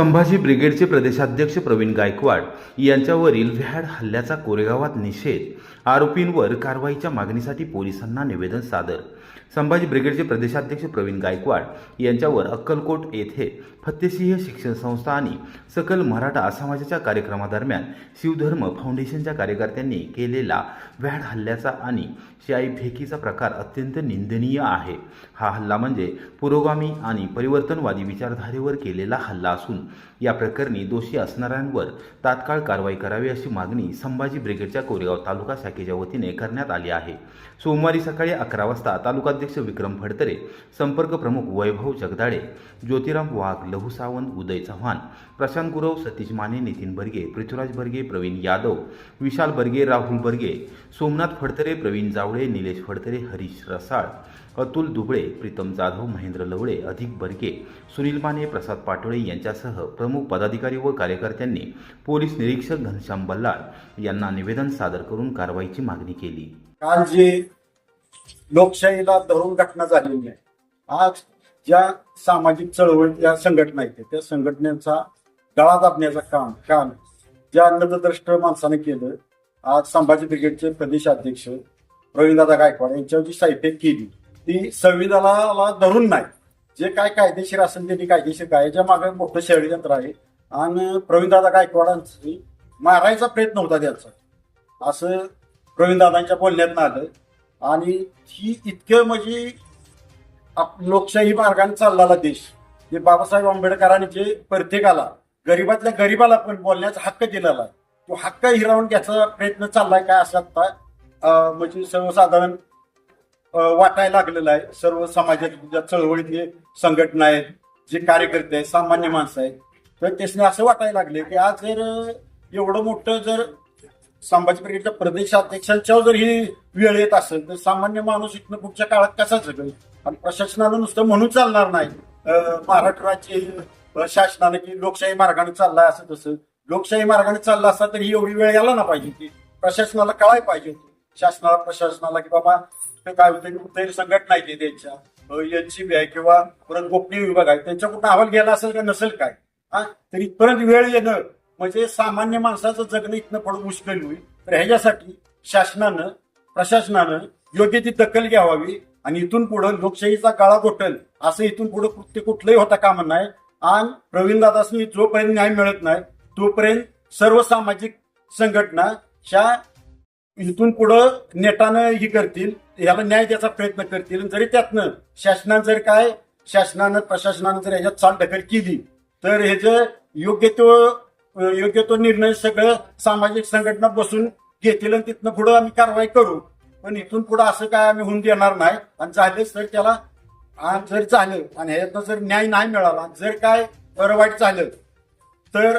संभाजी ब्रिगेडचे प्रदेशाध्यक्ष प्रवीण गायकवाड यांच्यावरील व्हॅड हल्ल्याचा कोरेगावात निषेध आरोपींवर कारवाईच्या मागणीसाठी पोलिसांना निवेदन सादर. संभाजी ब्रिगेडचे प्रदेशाध्यक्ष प्रवीण गायकवाड यांच्यावर अक्कलकोट येथे फत्तेसिंह शिक्षण संस्था आणि सकल मराठा समाजाच्या कार्यक्रमादरम्यान शिवधर्म फाउंडेशनच्या कार्यकर्त्यांनी केलेला व्हॅड हल्ल्याचा आणि शाई फेकीचा प्रकार अत्यंत निंदनीय आहे. हा हल्ला म्हणजे पुरोगामी आणि परिवर्तनवादी विचारधारेवर केलेला हल्ला असून या प्रकरणी दोषी असणाऱ्यांवर तात्काळ कारवाई करावी अशी मागणी संभाजी ब्रिगेडच्या कोरेगाव तालुका शाखेच्या वतीने करण्यात आली आहे. सोमवारी सकाळी अकरा वाजता तालुकाध्यक्ष विक्रम फडतरे संपर्क प्रमुख वैभव जगदाळे ज्योतिराम वाघ लहू सावंत उदय चव्हाण प्रशांत गुरव सतीश माने नितीन बर्गे पृथ्वीराज बर्गे प्रवीण यादव विशाल बर्गे राहुल बर्गे सोमनाथ फडतरे प्रवीण जावळे निलेश फडतरे हरीश रसाळ अतुल दुबळे प्रीतम जाधव महेंद्र लवळे अधिक बर्गे सुनील माने प्रसाद पाटोळे यांच्यासह प्रमुख पदाधिकारी व कार्यकर्त्यांनी पोलीस निरीक्षक घनश्याम बल्लाळ यांना निवेदन सादर करून कारवाईची मागणी केली. काल जे लोकशाहीला धरून घटना झालेली आहे आज ज्या सामाजिक चळवळ या संघटना आहेत त्या संघटनेचा गळा दाबण्याचं काम काम ज्या अन्नद्रष्ट माणसाने केलं आज संभाजी ब्रिगेडचे प्रदेशाध्यक्ष प्रवीणदादा गायकवाड यांच्यावर जी साहित्य केली. ती संविधानाला धरून नाही. जे काय कायदेशीर असेल ते कायदेशीर काय याच्या मागे मोठं षडयंत्र आहे. आणि प्रवीणदादा गायकवाडांची मारायचा प्रयत्न होता त्यांचा. असं प्रवीणदादांच्या बोलण्यात आलं. आणि ही इतकं म्हणजे आप- लोकशाही मार्गाने चाललेला देश. जे बाबासाहेब आंबेडकरांनी जे प्रत्येकाला गरीबातल्या गरीबाला पण बोलण्याचा हक्क दिलेला आहे. तो हक्क हिरावून घ्यायचा प्रयत्न चाललाय काय असं आता म्हणजे सर्वसाधारण वाटायला लागलेलं आहे. सर्व समाजात ज्या चळवळीतले संघटना आहेत जे कार्यकर्ते आहेत सामान्य माणसं आहेत तर त्यासने असं वाटायला लागले की आज जर एवढं मोठं जर संभाजी ब्रिगेडच्या प्रदेशाध्यक्षांच्यावर जर ही वेळ येत असेल तर सामान्य माणूस इथनं पुढच्या काळात कसा जगेल? आणि प्रशासनानं नुसतं म्हणून चालणार नाही. महाराष्ट्र राज्य शासनानं की लोकशाही मार्गाने चाललाय असं तसं. लोकशाही मार्गाने चालला असता तर ही एवढी वेळ यायला ना पाहिजे होती. प्रशासनाला कळायला पाहिजे होती. शासनाला प्रशासनाला की बाबा ते काय होतं कुठेतरी संघटना आहे त्यांच्या. एनसीबी आहे किंवा परत गोपनीय विभाग आहे. त्यांच्याकडून अहवाल गेला असेल का नसेल काय? हा? तर परत वेळ येणं म्हणजे सामान्य माणसाचं जगणं इथनं पडून मुश्किल होईल. तर ह्याच्यासाठी शासनानं प्रशासनानं योग्य ती दखल घ्यावी आणि इथून पुढे लोकशाहीचा काळा घोटल असं इथून पुढे कृत्य कुठलंही होता कामा नाही. आणि प्रवीण दादासनी जोपर्यंत न्याय मिळत नाही तोपर्यंत सर्व सामाजिक संघटना ह्या इथून पुढं नेटानं ही करतील याला न्याय द्यायचा प्रयत्न करतील. आणि जरी त्यातनं शासनानं जर काय शासनानं प्रशासनानं जर ह्याच्यात चाल ढकल केली तर ह्याचं योग्य तो योग्य तो निर्णय सगळं सामाजिक संघटना बसून घेतील आणि तिथनं पुढं आम्ही कारवाई करू. पण इथून पुढं असं काय आम्ही होऊन देणार नाही. आणि झालेच तर त्याला जर झालं आणि ह्यातनं जर न्याय नाही मिळाला जर काय बरं वाईट झालं तर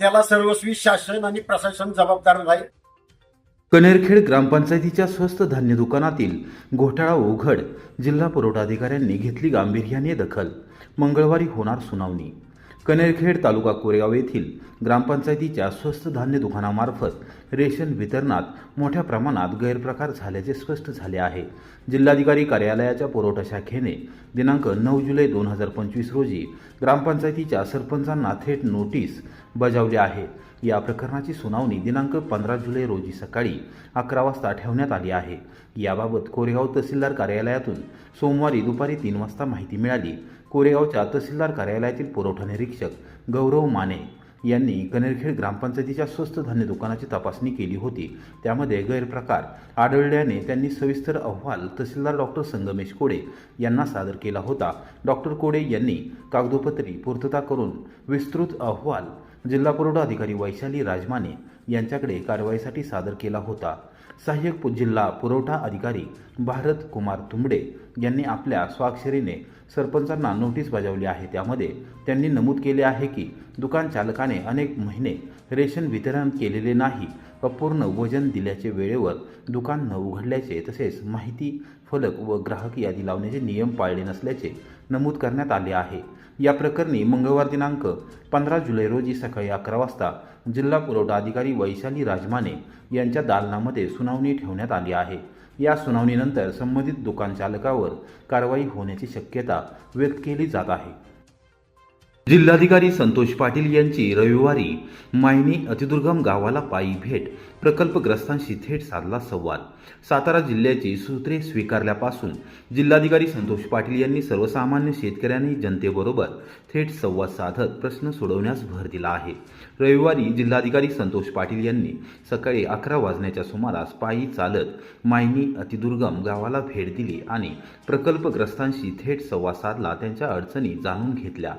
त्याला सर्वस्वी शासन आणि प्रशासन जबाबदार राहील कनेरखेड ग्रामपंचायतीच्या स्वस्त धान्य दुकानातील घोटाळा उघड जिल्हा पुरवठा अधिकाऱ्यांनी घेतली गांभीर्याने दखल. मंगळवारी होणार सुनावणी. कनेरखेड तालुका कोरेगाव येथील ग्रामपंचायतीच्या स्वस्त धान्य दुकानामार्फत रेशन वितरणात मोठ्या प्रमाणात गैरप्रकार झाल्याचे स्पष्ट झाले आहे. जिल्हाधिकारी कार्यालयाच्या पुरवठा शाखेने दिनांक नऊ जुलै दोन हजार पंचवीस रोजी ग्रामपंचायतीच्या सरपंचांना थेट नोटीस बजावली आहे. या प्रकरणाची सुनावणी दिनांक पंधरा जुलै रोजी सकाळी अकरा वाजता ठेवण्यात आली आहे. याबाबत कोरेगाव तहसीलदार कार्यालयातून सोमवारी दुपारी तीन वाजता माहिती मिळाली. कोरेगावच्या तहसीलदार कार्यालयातील पुरवठा निरीक्षक गौरव माने यांनी कनेरखेड ग्रामपंचायतीच्या स्वस्त धान्य दुकानाची तपासणी केली होती. त्यामध्ये गैरप्रकार आढळल्याने त्यांनी सविस्तर अहवाल तहसीलदार डॉक्टर संगमेश कोडे यांना सादर केला होता. डॉक्टर कोडे यांनी कागदोपत्री पूर्तता करून विस्तृत अहवाल जिल्हा पुरवठा अधिकारी वैशाली राजमाने यांच्याकडे कारवाईसाठी सादर केला होता. सहाय्यक जिल्हा पुरवठा अधिकारी भारत कुमार तुंबडे यांनी आपल्या स्वाक्षरीने सरपंचांना नोटीस बजावली आहे. त्यामध्ये त्यांनी नमूद केले आहे की दुकान चालकाने अनेक महिने रेशन वितरण केलेले नाही अपूर्ण वजन दिल्याचे वेळेवर दुकान न उघडल्याचे तसेच माहिती फलक व ग्राहक यादी लावण्याचे नियम पाळले नसल्याचे नमूद करण्यात आले आहे. या प्रकरणी मंगळवार दिनांक पंधरा जुलै रोजी सकाळी अकरा वाजता जिल्हा पुरवठा अधिकारी वैशाली राजमाने यांच्या दालनामध्ये सुनावणी ठेवण्यात आली आहे. या सुनावणीनंतर संबंधित दुकान चालकावर कारवाई होण्याची शक्यता व्यक्त केली जात आहे. जिल्हाधिकारी संतोष पाटील यांची रविवारी मायनी अतिदुर्गम गावाला पायी भेट प्रकल्पग्रस्तांशी थेट साधला संवाद. सातारा जिल्ह्याची सूत्रे स्वीकारल्यापासून जिल्हाधिकारी संतोष पाटील यांनी सर्वसामान्य शेतकऱ्यांनी जनतेबरोबर थेट संवाद साधत प्रश्न सोडवण्यास भर दिला आहे. रविवारी जिल्हाधिकारी संतोष पाटील यांनी सकाळी अकरा वाजण्याच्या सुमारास पायी चालत मायनी अतिदुर्गम गावाला भेट दिली आणि प्रकल्पग्रस्तांशी थेट संवाद साधला त्यांच्या अडचणी जाणून घेतल्या.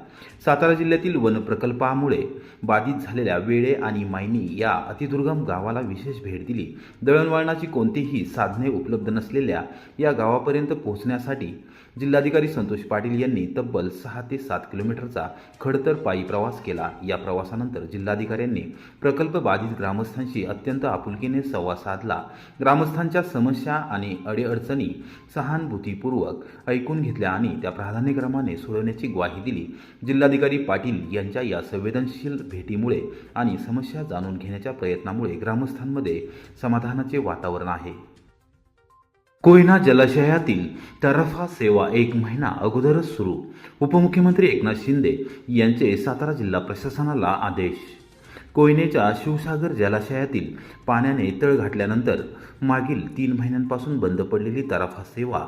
सातारा सातारा जिल्ह्यातील वन प्रकल्पामुळे बाधित झालेल्या वेळे आणि मायनी या अतिदुर्गम गावाला विशेष भेट दिली. दळणवळणाची कोणतीही साधने उपलब्ध नसलेल्या या गावापर्यंत पोहोचण्यासाठी जिल्हाधिकारी संतोष पाटील यांनी तब्बल सहा ते सात किलोमीटरचा खडतर पायी प्रवास केला. या प्रवासानंतर जिल्हाधिकाऱ्यांनी प्रकल्प बाधित ग्रामस्थांशी अत्यंत आपुलकीने संवाद साधला. ग्रामस्थांच्या समस्या आणि अडीअडचणी सहानुभूतीपूर्वक ऐकून घेतल्या आणि त्या प्राधान्यक्रमाने सोडवण्याची ग्वाही दिली. जिल्हाधिकारी पाटील यांच्या या संवेदनशील भेटीमुळे आणि समस्या जाणून घेण्याच्या प्रयत्नामुळे ग्रामस्थांमध्ये समाधानाचे वातावरण आहे. कोयना जलाशयातील तरफा सेवा एक महिना अगोदरच सुरू. उपमुख्यमंत्री एकनाथ शिंदे यांचे सातारा जिल्हा प्रशासनाला आदेश. कोयनेच्या शिवसागर जलाशयातील पाण्याने तळ घातल्यानंतर मागील तीन महिन्यांपासून बंद पडलेली तराफा सेवा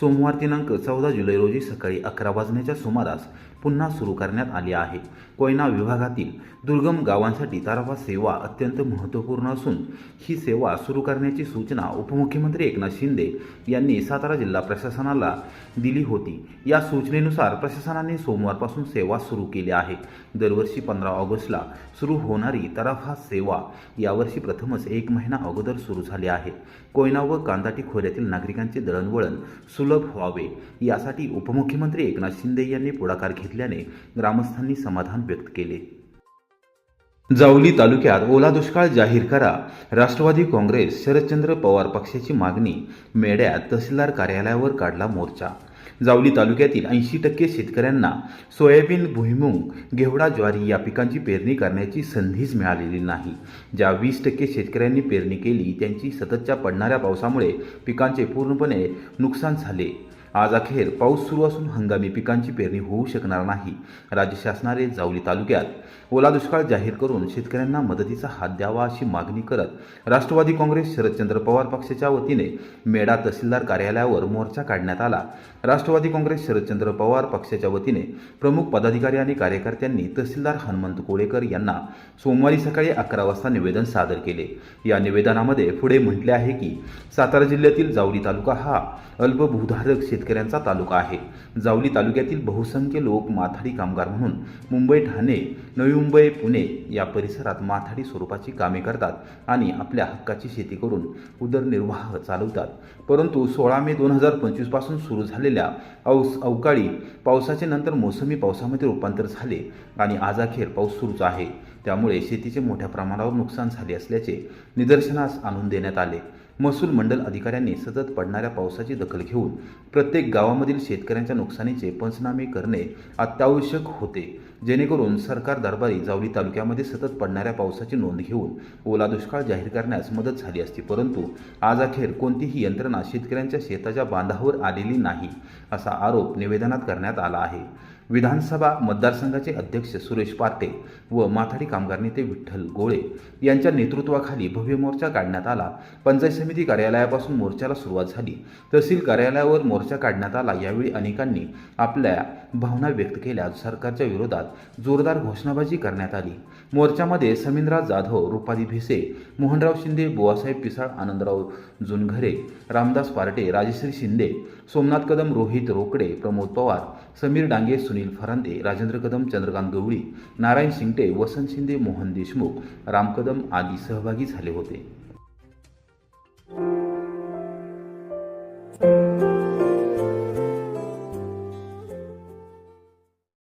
सोमवार दिनांक चौदा जुलै रोजी सकाळी अकरा वाजण्याच्या सुमारास पुन्हा सुरू करण्यात आली आहे. कोयना विभागातील दुर्गम गावांसाठी ताराफा सेवा अत्यंत महत्त्वपूर्ण असून ही सेवा सुरू करण्याची सूचना उपमुख्यमंत्री एकनाथ शिंदे यांनी सातारा जिल्हा प्रशासनाला दिली होती. या सूचनेनुसार प्रशासनाने सोमवारपासून सेवा सुरू केली आहे. दरवर्षी पंधरा ऑगस्टला सुरू होणारी तराफा सेवा यावर्षी प्रथमच एक महिना अगोदर सुरू झाली आहे. कोयना व कांदाटी खोऱ्यातील नागरिकांचे दळणवळण सुलभ व्हावे. यासाठी उपमुख्यमंत्री एकनाथ शिंदे यांनी पुढाकार घेतल्याने ग्रामस्थांनी समाधान व्यक्त केले. जावली तालुक्यात ओला दुष्काळ जाहीर करा. राष्ट्रवादी काँग्रेस शरदचंद्र पवार पक्षाची मागणी. मेड्यात तहसीलदार कार्यालयावर काढला मोर्चा. जावली तालुक्यातील ऐंशी टक्के शेतकऱ्यांना सोयाबीन भुईमूग घेवडा ज्वारी या पिकांची पेरणी करण्याची संधीच मिळालेली नाही. ज्या वीस टक्के शेतकऱ्यांनी पेरणी केली त्यांची सततच्या पडणाऱ्या पावसामुळे पिकांचे पूर्णपणे नुकसान झाले. आज अखेर पाऊस सुरू असून हंगामी पिकांची पेरणी होऊ शकणार नाही. राज्य शासनाने जावली तालुक्यात ओला दुष्काळ जाहीर करून शेतकऱ्यांना मदतीचा हात द्यावा अशी मागणी करत राष्ट्रवादी काँग्रेस शरदचंद्र पवार पक्षाच्या वतीने मेढा तहसीलदार कार्यालयावर मोर्चा काढण्यात आला. राष्ट्रवादी काँग्रेस शरदचंद्र पवार पक्षाच्या वतीने प्रमुख पदाधिकारी आणि कार्यकर्त्यांनी तहसीलदार हनुमंत कोळेकर यांना सोमवारी सकाळी अकरा वाजता निवेदन सादर केले. या निवेदनामध्ये पुढे म्हटले आहे की सातारा जिल्ह्यातील जावली तालुका हा अल्पभूधारक शेतकऱ्यांचा तालुका आहे. जावली तालुक्यातील बहुसंख्य लोक माथाडी कामगार म्हणून मुंबई ठाणे नवी मुंबई पुणे या परिसरात माथाडी स्वरूपाची कामे करतात आणि आपल्या हक्काची शेती करून उदरनिर्वाह चालवतात. परंतु सोळा मे दोन हजार पंचवीसपासून सुरू झालेल्या औस अवकाळी पावसाचे नंतर मोसमी पावसामध्ये रूपांतर झाले आणि आज अखेर पाऊस सुरूच आहे. त्यामुळे शेतीचे मोठ्या प्रमाणावर नुकसान झाले असल्याचे निदर्शनास आणून देण्यात आले. महसूल मंडल अधिकाऱ्यांनी सतत पडणाऱ्या पावसाची दखल घेऊन प्रत्येक गावामधील शेतकऱ्यांच्या नुकसानीचे पंचनामे करणे अत्यावश्यक होते. जेणेकरून सरकार दरबारी जावली तालुक्यामध्ये सतत पडणाऱ्या पावसाची नोंद घेऊन ओला दुष्काळ जाहीर करण्यास मदत झाली असती परंतु आज अखेर कोणतीही यंत्रणा शेतकऱ्यांच्या शेताच्या बांधावर आलेली नाही असा आरोप निवेदनात करण्यात आला आहे. विधानसभा मतदारसंघाचे अध्यक्ष सुरेश पाटे व माथाडी कामगार नेते विठ्ठल गोळे यांच्या नेतृत्वाखाली भव्य मोर्चा काढण्यात आला. पंचायत समिती कार्यालयापासून मोर्चाला सुरुवात झाली. तहसील कार्यालयावर मोर्चा काढण्यात आला यावेळी अनेकांनी आपल्या भावना व्यक्त केल्या. सरकारच्या विरोधात जोरदार घोषणाबाजी करण्यात आली. मोर्चामध्ये समींद्रराव जाधव रुपाली भिसे मोहनराव शिंदे बुवासाहेब पिसाळ आनंदराव जुनघरे रामदास पार्टे राजश्री शिंदे सोमनाथ कदम रोहित रोकडे प्रमोद पवार समीर डांगे सुनील फरांदे राजेंद्र कदम चंद्रकांत गवळी नारायण शिंगटे वसंत शिंदे मोहन देशमुख राम कदम आदी सहभागी झाले होते.